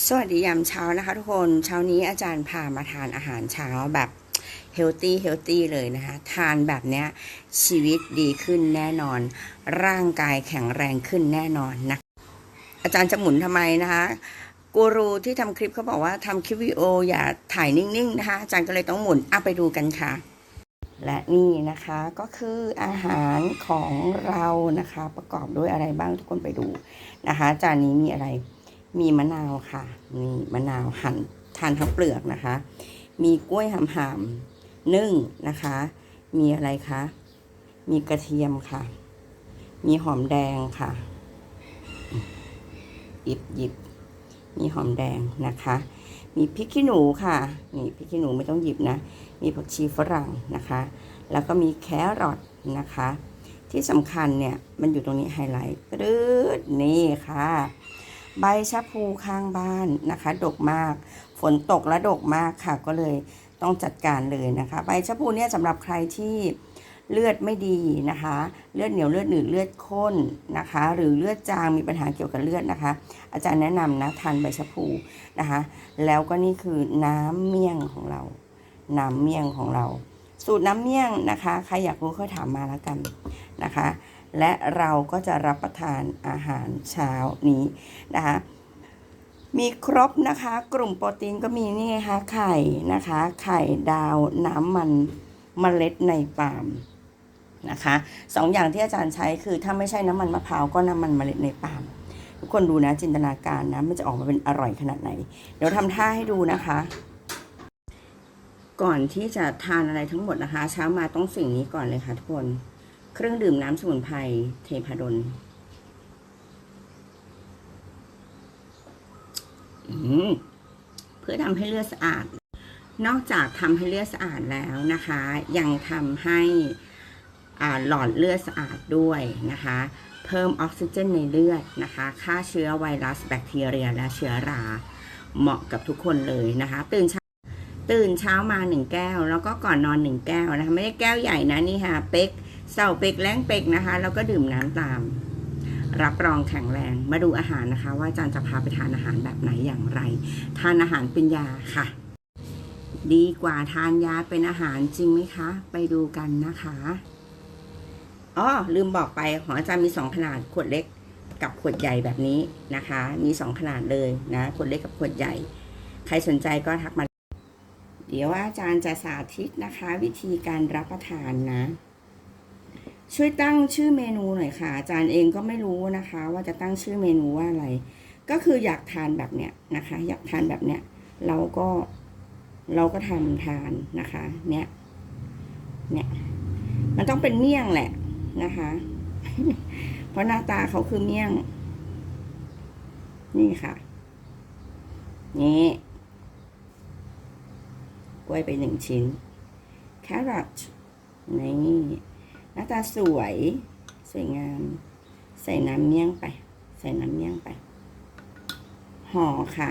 สวัสดียามเช้านะคะทุกคนเช้านี้อาจารย์พามาทานอาหารเช้าแบบเฮลตี้เฮลตี้เลยนะคะ ทานแบบเนี้ยชีวิตดีขึ้นแน่นอน ร่างกายแข็งแรงขึ้นแน่นอนนะ อาจารย์จะหมุนทำไมนะคะกูรูที่ทำคลิปเขาบอกว่าทำคลิปวิดีโออย่าถ่ายนิ่งๆนะคะอาจารย์ก็เลยต้องหมุนอะไปดูกันค่ะ และนี่นะคะก็คืออาหารของเรานะคะ ประกอบด้วยอะไรบ้างทุกคนไปดูนะคะ จานนี้มีอะไร มีมะนาวค่ะนี่มะนาวหั่นทานทั้งเปลือกนะคะ มีกล้วยหำหำนึ่งนะคะ มีอะไรคะมีกระเทียมค่ะ มีหอมแดงค่ะหยิบหยิบมีหอมแดงนะคะ มีพริกขี้หนูค่ะ นี่พริกขี้หนูไม่ต้องหยิบนะ มีผักชีฝรั่งนะคะ แล้วก็มีแครอทนะคะ ที่สำคัญเนี่ย มันอยู่ตรงนี้ไฮไลท์กรึดนี่ค่ะ ใบชะพูข้างบ้านนะคะ ดกมาก ฝนตกและดกมากค่ะ ก็เลยต้องจัดการเลยนะคะ ใบชะพูเนี่ยสำหรับใครที่เลือดไม่ดีนะคะ เลือดเหนียวเลือดหนืดเลือดข้นนะคะ หรือเลือดจางมีปัญหาเกี่ยวกับเลือดนะคะ อาจารย์แนะนำนะทานใบชะพูนะคะ แล้วก็นี่คือน้ำเมี่ยงของเรา น้ำเมี่ยงของเรา สูตรน้ำเมี่ยงนะคะ ใครอยากรู้ค่อยถามมาแล้วกันนะคะ และเราก็จะรับประทานอาหารเช้านี้นะคะมีครบนะคะ กลุ่มโปรตีนก็มีนี่ไงคะไข่นะคะ ไข่ดาวน้ำมันเมล็ดในปาล์มนะคะสองอย่างที่อาจารย์ใช้คือถ้าไม่ใช่น้ำมันมะพร้าวก็น้ำมันเมล็ดในปาล์มทุกคนดูนะจินตนาการนะมันจะออกมาเป็นอร่อยขนาดไหน เดี๋ยวทำท่าให้ดูนะคะ ก่อนที่จะทานอะไรทั้งหมดนะคะ เช้ามาต้องสิ่งนี้ก่อนเลยค่ะทุกคน เครื่องดื่มน้ำสมุนไพรเทพาดลเพื่อทำให้เลือดสะอาด นอกจากทำให้เลือดสะอาดแล้วนะคะ ยังทำให้หลอดเลือดสะอาดด้วยนะคะ เพิ่มออกซิเจนในเลือดนะคะ ฆ่าเชื้อไวรัสแบคทีเรียและเชื้อรา เหมาะกับทุกคนเลยนะคะ ตื่นเช้าตื่นเช้ามาหนึ่งแก้ว แล้วก็ก่อนนอนหนึ่งแก้วนะคะ ไม่ได้แก้วใหญ่นะนี่ค่ะ เป๊ก เสาเป๊กแล้งเป๊กนะคะ แล้วก็ดื่มน้ำตาม รับรองแข็งแรงมาดูอาหารนะคะ ว่าอาจารย์จะพาไปทานอาหารแบบไหนอย่างไร ทานอาหารเป็นยาค่ะ ดีกว่าทานยาเป็นอาหารจริงไหมคะ ไปดูกันนะคะอ๋อลืมบอกไปของอาจารย์มีสองขนาดขวดเล็กกับขวดใหญ่แบบนี้นะคะ มีสองขนาดเลยนะขวดเล็กกับขวดใหญ่ ใครสนใจก็ทักมา เดี๋ยวอาจารย์จะสาธิตนะคะ วิธีการรับประทานนะ ช่วยตั้งชื่อเมนูหน่อยค่ะ อาจารย์เองก็ไม่รู้นะคะ ว่าจะตั้งชื่อเมนูว่าอะไร ก็คืออยากทานแบบเนี้ยนะคะ อยากทานแบบเนี้ยเราก็เราก็ทำทานนะคะ เนี่ยเนี่ยมันต้องเป็นเมี่ยงแหละนะคะ เพราะหน้าตาเขาคือเมี่ยง นี่ค่ะ นี่กล้วยไปหนึ่งชิ้นแครอทนี่ หน้าตาสวย สวยงาม ใส่น้ำเมี่ยงไป ใส่น้ำเมี่ยงไป ห่อค่ะ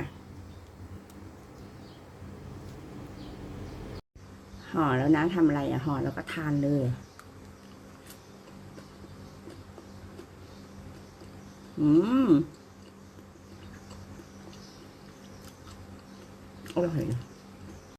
ห่อแล้วนะทำอะไรอะห่อแล้วก็ทานเลยอืมอร่อยนะ